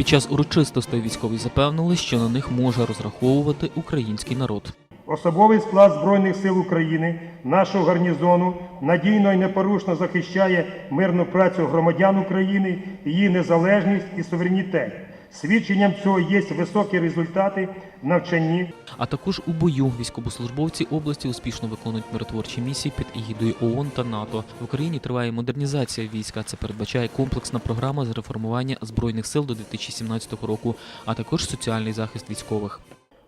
Під час урочистостей військові запевнили, що на них може розраховувати український народ. Особовий склад Збройних сил України, нашого гарнізону, надійно і непорушно захищає мирну працю громадян України, її незалежність і суверенітет. Свідченням цього є високі результати в навчанні, А також у бою військовослужбовці області успішно виконують миротворчі місії під егідою ООН та НАТО. В Україні триває модернізація війська. Це передбачає комплексна програма з реформування збройних сил до 2017 року, а також соціальний захист військових.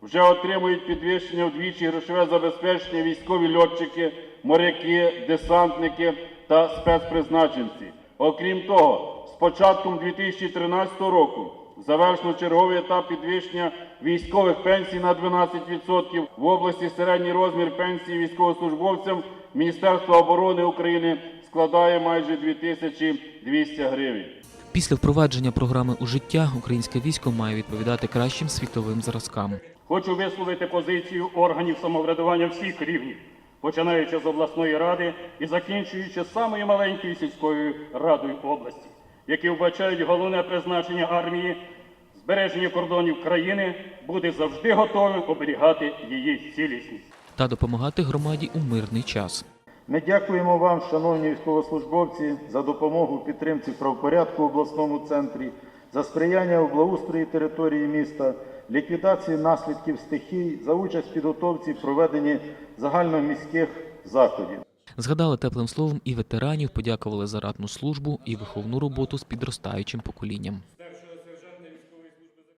Вже отримують підвищення вдвічі грошове забезпечення військові льотчики, моряки, десантники та спецпризначенці. Окрім того, з початком 2013 року завершено черговий етап підвищення військових пенсій на 12%. В області середній розмір пенсії військовослужбовцям Міністерства оборони України складає майже 2200 гривень. Після впровадження програми у життя українське військо має відповідати кращим світовим зразкам. Хочу висловити позицію органів самоврядування всіх рівнів, починаючи з обласної ради і закінчуючи самою маленькою сільською радою області, які вбачають головне призначення армії збереження кордонів країни, буде завжди готовим оберігати її цілісність. та допомагати громаді у мирний час. Ми дякуємо вам, шановні військовослужбовці, за допомогу підтримці правопорядку в обласному центрі, за сприяння у благоустрої території міста, ліквідації наслідків стихій, за участь в підготовці і проведенні загальноміських заходів. Згадали теплим словом і ветеранів, подякували за ратну службу і виховну роботу з підростаючим поколінням.